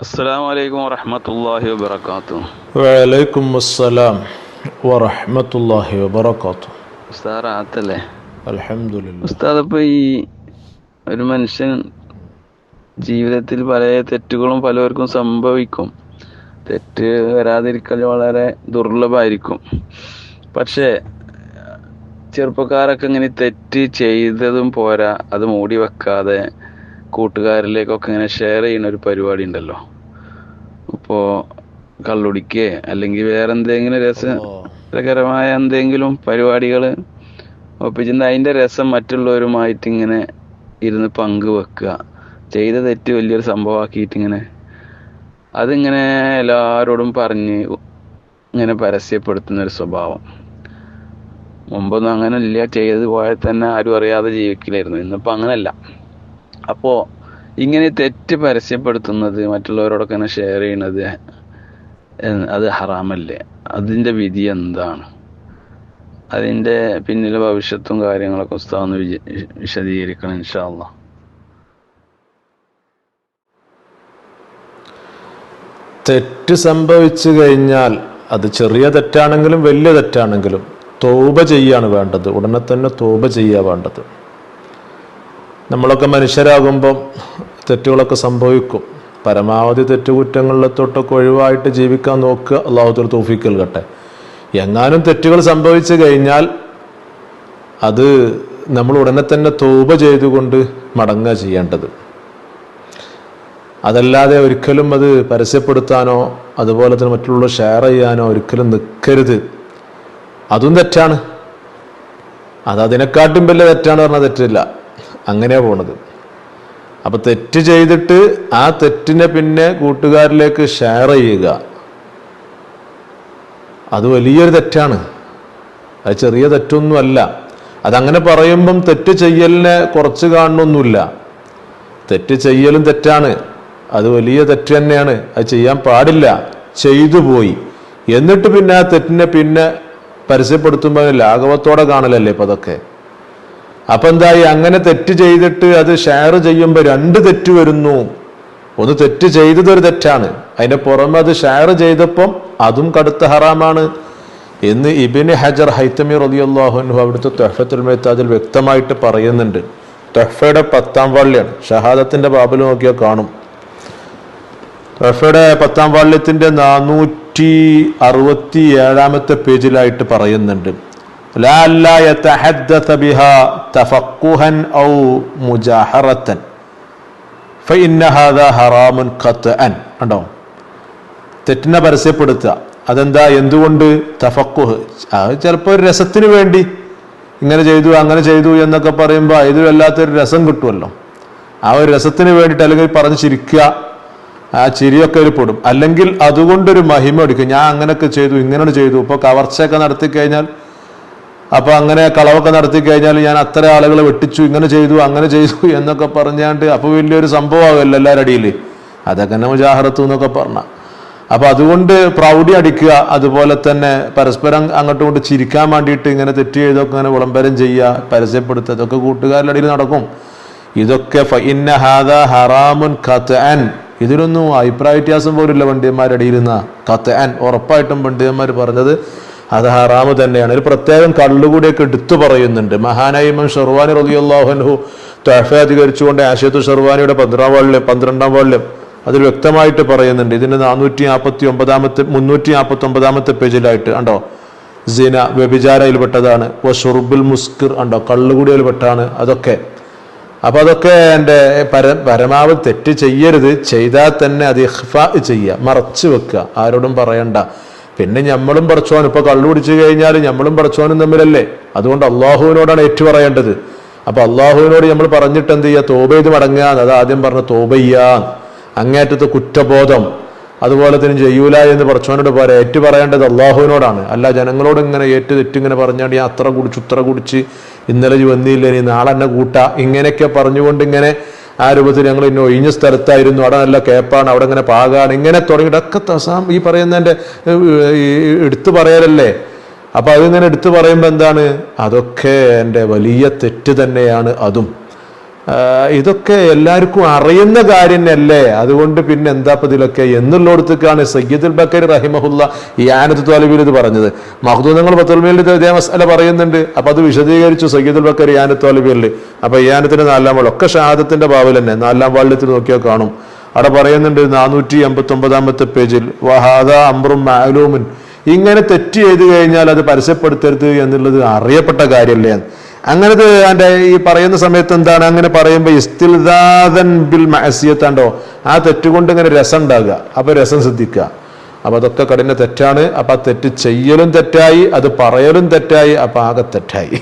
السلام عليكم ورحمة الله وبركاته വലൈക്കും അസ്സലാം വറഹ്മത്തുള്ളാഹി വബറകാതുഹു ഉസ്താദ് റാത്തല്ലേ അൽഹംദുലില്ലാ ഉസ്താദ് ഇപ്പൊ ഈ ഒരു മനുഷ്യൻ ജീവിതത്തിൽ പല തെറ്റുകളും പലർക്കും സംഭവിക്കും തെറ്റ് വരാതിരിക്കൽ വളരെ ദുർലഭമായിരിക്കും പക്ഷേ ചെറുപ്പക്കാരൊക്കെ ഇങ്ങനെ തെറ്റ് ചെയ്തതും പോരാ അത് മൂടി വെക്കാതെ കൂട്ടുകാരിലേക്കൊക്കെ ഇങ്ങനെ ഷെയർ ചെയ്യുന്ന ഒരു പരിപാടി ഉണ്ടല്ലോ. ഇപ്പോൾ കള്ളുടിക്കേ അല്ലെങ്കിൽ വേറെ എന്തെങ്കിലും രസം രസകരമായ എന്തെങ്കിലും പരിപാടികൾ ഒപ്പിച്ചിട്ട് അതിന്റെ രസം മറ്റുള്ളവരുമായിട്ട് ഇങ്ങനെ ഇരുന്ന് പങ്കുവെക്കുക ചെയ്ത തെറ്റ് വലിയൊരു സംഭവമാക്കിയിട്ട് ഇങ്ങനെ അതിങ്ങനെ എല്ലാവരോടും പറഞ്ഞ് ഇങ്ങനെ പരസ്യപ്പെടുത്തുന്ന ഒരു സ്വഭാവം. മുമ്പൊന്നും അങ്ങനെ ഇല്ല ചെയ്ത് പോയാൽ തന്നെ ആരും അറിയാതെ ജീവിക്കില്ലായിരുന്നു ഇന്നിപ്പോൾ അങ്ങനല്ല അപ്പോൾ ഇങ്ങനെ തെറ്റ് പരസ്യപ്പെടുത്തുന്നത് മറ്റുള്ളവരോടൊക്കെ ഷെയർ ചെയ്യണത് അത് ഹറാമല്ലേ? അതിന്റെ വിധി എന്താണ്? അതിന്റെ പിന്നിലെ ഭവിഷ്യത്തും കാര്യങ്ങളൊക്കെ ഉസ്താവെന്ന് വിജ വിശദീകരിക്കണം ഇൻഷാല്ല തെറ്റ് സംഭവിച്ചു കഴിഞ്ഞാൽ അത് ചെറിയ തെറ്റാണെങ്കിലും വലിയ തെറ്റാണെങ്കിലും തോപ ചെയ്യാണ് വേണ്ടത്. ഉടനെ തന്നെ തോപ ചെയ്യുക വേണ്ടത്. നമ്മളൊക്കെ മനുഷ്യരാകുമ്പം തെറ്റുകളൊക്കെ സംഭവിക്കും. പരമാവധി തെറ്റുകുറ്റങ്ങളിലെ തൊട്ടൊക്കെ ഒഴിവായിട്ട് ജീവിക്കാൻ നോക്കുക. അള്ളാഹുദുർ തോഫിക്കൽ കട്ടെ എങ്ങാനും തെറ്റുകൾ സംഭവിച്ചു കഴിഞ്ഞാൽ അത് നമ്മൾ ഉടനെ തന്നെ തോപ ചെയ്തുകൊണ്ട് മടങ്ങുക ചെയ്യേണ്ടത്. അതല്ലാതെ ഒരിക്കലും അത് പരസ്യപ്പെടുത്താനോ അതുപോലെ തന്നെ മറ്റുള്ള ഷെയർ ചെയ്യാനോ ഒരിക്കലും നിൽക്കരുത് അതും തെറ്റാണ്. അത് അതിനെക്കാട്ടും വലിയ തെറ്റാണ് പറഞ്ഞാൽ തെറ്റില്ല. അങ്ങനെയാ പോണത്. അപ്പൊ തെറ്റ് ചെയ്തിട്ട് ആ തെറ്റിനെ പിന്നെ കൂട്ടുകാരിലേക്ക് ഷെയർ ചെയ്യുക. അത് വലിയൊരു തെറ്റാണ്. അത് ചെറിയ തെറ്റൊന്നുമല്ല. അതങ്ങനെ പറയുമ്പം തെറ്റ് ചെയ്യലിനെ കുറച്ച് കാണണമൊന്നുമില്ല തെറ്റ് ചെയ്യലും തെറ്റാണ്. അത് വലിയ തെറ്റ് തന്നെയാണ്. അത് ചെയ്യാൻ പാടില്ല. ചെയ്തു പോയി. എന്നിട്ട് പിന്നെ ആ തെറ്റിനെ പിന്നെ പരസ്യപ്പെടുത്തുമ്പോൾ ലാഘവത്തോടെ കാണലല്ലേ ഇപ്പൊ അതൊക്കെ? അപ്പൊ എന്തായി? അങ്ങനെ തെറ്റ് ചെയ്തിട്ട് അത് ഷെയർ ചെയ്യുമ്പോൾ രണ്ട് തെറ്റ് വരുന്നു. ഒന്ന് തെറ്റ് ചെയ്തത് ഒരു തെറ്റാണ്. അതിന്റെ പുറമെ അത് ഷെയർ ചെയ്തപ്പം അതും കടുത്ത ഹറാമാണ്. എന്ന് ഇബിന് ഹജർ ഹൈത്തമി റലിയല്ലാഹുനു അവിടുത്തെ തൊഹഫത്തുൽ മേത്താജിൽ വ്യക്തമായിട്ട് പറയുന്നുണ്ട്. തൊഹഫയുടെ പത്താം വാള്യാണ് ഷഹാദത്തിന്റെ ബാബിൽ നോക്കിയാൽ കാണും. തൊഹഫയുടെ പത്താം വാള്യത്തിന്റെ നാനൂറ്റി അറുപത്തി ഏഴാമത്തെ പേജിലായിട്ട് പറയുന്നുണ്ട്. തെറ്റിനെ പരസ്യപ്പെടുത്തുക. അതെന്താ? എന്തുകൊണ്ട് തഫക്കുഹ് അത് ചിലപ്പോൾ ഒരു രസത്തിന് വേണ്ടി ഇങ്ങനെ ചെയ്തു അങ്ങനെ ചെയ്തു എന്നൊക്കെ പറയുമ്പോൾ ഇത് വല്ലാത്തൊരു രസം കിട്ടുമല്ലോ ആ ഒരു രസത്തിന് വേണ്ടിയിട്ട് അല്ലെങ്കിൽ പറഞ്ഞ് ചിരിക്കുക ആ ചിരിയൊക്കെ ഒരു പെടും. അല്ലെങ്കിൽ അതുകൊണ്ടൊരു മഹിമ എടുക്കും ഞാൻ അങ്ങനെയൊക്കെ ചെയ്തു ഇങ്ങനെ ചെയ്തു. ഇപ്പോൾ കവർച്ചയൊക്കെ നടത്തി കഴിഞ്ഞാൽ അപ്പൊ അങ്ങനെ കളവൊക്കെ നടത്തി കഴിഞ്ഞാൽ ഞാൻ അത്ര ആളുകളെ വെട്ടിച്ചു ഇങ്ങനെ ചെയ്തു അങ്ങനെ ചെയ്തു എന്നൊക്കെ പറഞ്ഞാണ്ട് അപ്പൊ വലിയൊരു സംഭവമാകുമല്ലോ എല്ലാവരുടെ അടിയിൽ അതൊക്കെ തന്നെ മുജാഹറത്തു എന്നൊക്കെ പറഞ്ഞ. അപ്പൊ അതുകൊണ്ട് പ്രൗഢി അടിക്കുക അതുപോലെ തന്നെ പരസ്പരം അങ്ങോട്ടും ഇങ്ങോട്ട് ചിരിക്കാൻ വേണ്ടിയിട്ട് ഇങ്ങനെ തെറ്റ് ചെയ്തൊക്കെ ഇങ്ങനെ വിളംബരം ചെയ്യുക പരസ്യപ്പെടുത്തുക ഇതൊക്കെ കൂട്ടുകാരുടെ ഇടയിൽ നടക്കും. ഇതൊക്കെ ഫൈന്ന ഹാദ ഹറാമുൻ ഖത്അൻ. ഇതിനൊന്നും അഭിപ്രായ വ്യത്യാസം പോലില്ല പണ്ഡിതന്മാരുടെ ഇടയിൽ കത്ത് ആൻ ഉറപ്പായിട്ടും പണ്ഡിതന്മാർ പറഞ്ഞത് അത് ഹറാമ് തന്നെയാണ്. ഒരു പ്രത്യേകം കള്ളുകൂടിയൊക്കെ എടുത്തു പറയുന്നുണ്ട്. മഹാനായ ഇമാം ഷെർവാനി റളിയല്ലാഹു തഹഫ അധികരിച്ചുകൊണ്ട് ആശയത്തു ഷെർവാനിയുടെ പന്ത്രണ്ടാം വാളിലും പന്ത്രണ്ടാം വാളിലും അതിൽ വ്യക്തമായിട്ട് പറയുന്നുണ്ട്. ഇതിന് നാനൂറ്റി നാൽപ്പത്തി ഒമ്പതാമത്തെ മുന്നൂറ്റി നാൽപ്പത്തി ഒമ്പതാമത്തെ പേജിലായിട്ട് ഉണ്ടോ സിന വ്യഭിചാരയിൽപ്പെട്ടതാണ് ഓ ഷുർബുൽ മുസ്കിർ ഉണ്ടോ കള്ളുകൂടിയിൽപ്പെട്ടാണ് അതൊക്കെ. അപ്പൊ അതൊക്കെ എന്റെ പര പരമാവധി തെറ്റ് ചെയ്യരുത്. ചെയ്താൽ തന്നെ അത് ഇഹ്ഫ ചെയ്യുക മറച്ചു വെക്കുക. ആരോടും പറയണ്ട. പിന്നെ ഞമ്മളും പറച്ചോൻ ഇപ്പൊ കള്ളു പിടിച്ചു കഴിഞ്ഞാൽ ഞമ്മളും പറച്ചോനും തമ്മിലല്ലേ? അതുകൊണ്ട് അള്ളാഹുവിനോടാണ് ഏറ്റു പറയേണ്ടത്. അപ്പൊ അള്ളാഹുവിനോട് നമ്മൾ പറഞ്ഞിട്ട് എന്ത് ചെയ്യുക തോബ ചെയ്ത് മടങ്ങുക അത് ആദ്യം പറഞ്ഞ തോബ അങ്ങേറ്റത്തെ കുറ്റബോധം. അതുപോലെ തന്നെ ചെയ്യൂല എന്ന് പറച്ചോനോട് പോലെ ഏറ്റു പറയേണ്ടത് അള്ളാഹുവിനോടാണ്. അല്ല ജനങ്ങളോട് ഇങ്ങനെ ഏറ്റു തെറ്റിങ്ങനെ പറഞ്ഞാണ്ട് ഞാൻ അത്ര കുടിച്ചു ഇത്ര കുടിച്ച് ഇന്നലെ വന്നില്ല ഇനി നാളെ എന്നെ കൂട്ട. ഇങ്ങനെയൊക്കെ പറഞ്ഞുകൊണ്ട് ഇങ്ങനെ ആ രൂപത്തിൽ ഞങ്ങൾ ഇന്ന ഒഴിഞ്ഞ സ്ഥലത്തായിരുന്നു. അവിടെ നല്ല കേപ്പാണ് അവിടെ ഇങ്ങനെ പാകാണ്. ഇങ്ങനെ തുടങ്ങിയിട്ടൊക്കെ തസാം ഈ പറയുന്നതിന്റെ എടുത്തു പറയലല്ലേ? അപ്പൊ അതിങ്ങനെ എടുത്തു പറയുമ്പോൾ എന്താണ്? അതൊക്കെ എന്റെ വലിയ തെറ്റ് തന്നെയാണ് അതും. ഇതൊക്കെ എല്ലാവർക്കും അറിയുന്ന കാര്യം തന്നെയല്ലേ അതുകൊണ്ട് പിന്നെ എന്താ ഇതിലൊക്കെ എന്നുള്ളടത്തേക്കാണ് സയ്യിദുൽ ബക്കർ റഹിമഹുല്ല ഈ ആനത്ത് തോലബിൽ ഇത് പറഞ്ഞത്. മഹദൂദങ്ങൾ പത്തുൽമയിൽ ഇതേ മസല പറയുന്നുണ്ട്. അപ്പൊ അത് വിശദീകരിച്ചു സയ്യിദുൽ ബക്കർ ആനത്ത് തോലബിയിൽ അപ്പൊ ഈ ആനത്തിന് നാലാം വാൾ ഒക്കെ ഷാദത്തിന്റെ ഭാവിൽ തന്നെ. നാലാം വാളിലത്തിൽ നോക്കിയാൽ കാണും. അവിടെ പറയുന്നുണ്ട് നാനൂറ്റി എൺപത്തി ഒമ്പതാമത്തെ പേജിൽ വഹാദ അമ്രും മാലൂമിൻ ഇങ്ങനെ തെറ്റ് ചെയ്ത് കഴിഞ്ഞാൽ അത് പരസ്യപ്പെടുത്തരുത് എന്നുള്ളത് അറിയപ്പെട്ട കാര്യമല്ലേ? അങ്ങനത്തെ എന്റെ ഈ പറയുന്ന സമയത്ത് എന്താണ്? അങ്ങനെ പറയുമ്പോൾ ഇസ്തിൽദാദൻ ബിൽ മഹസിയത്താണ്ടോ ആ തെറ്റുകൊണ്ട് ഇങ്ങനെ രസം ഉണ്ടാകുക. അപ്പോൾ രസം ശ്രദ്ധിക്കുക. അപ്പോൾ അതൊക്കെ കഠിന തെറ്റാണ്. അപ്പം ആ തെറ്റ് ചെയ്യലും തെറ്റായി അത് പറയലും തെറ്റായി അപ്പം ആകെ തെറ്റായി.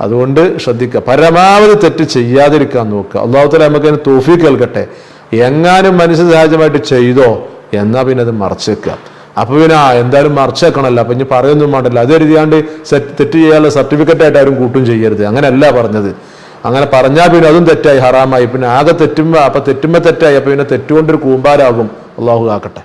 അതുകൊണ്ട് ശ്രദ്ധിക്കുക. പരമാവധി തെറ്റ് ചെയ്യാതിരിക്കാൻ നോക്കുക. അള്ളാഹുത്തല നമുക്ക് അതിന് തോഫി കേൾക്കട്ടെ എങ്ങാനും മനുഷ്യ സഹജമായിട്ട് ചെയ്തോ എന്നാൽ പിന്നെ അത് മറച്ചു വെക്കുക. അപ്പൊ പിന്നെ എന്തായാലും മറച്ചേക്കണല്ലോ. അപ്പൊ ഇനി പറയൊന്നും വേണ്ടല്ലോ. അത് എഴുതിയാണ്ട് തെറ്റ് ചെയ്യാനുള്ള സർട്ടിഫിക്കറ്റ് ആയിട്ട് ആരും കൂട്ടും ചെയ്യരുത്. അങ്ങനെയല്ല പറഞ്ഞത്. അങ്ങനെ പറഞ്ഞാൽ പിന്നെ അതും തെറ്റായി ഹറാമായി. പിന്നെ ആകെ തെറ്റുമ്പോ അപ്പൊ തെറ്റുമ്പോ തെറ്റായി അപ്പൊ പിന്നെ തെറ്റുകൊണ്ടൊരു കൂമ്പാരാകും. അള്ളാഹു ആക്കട്ടെ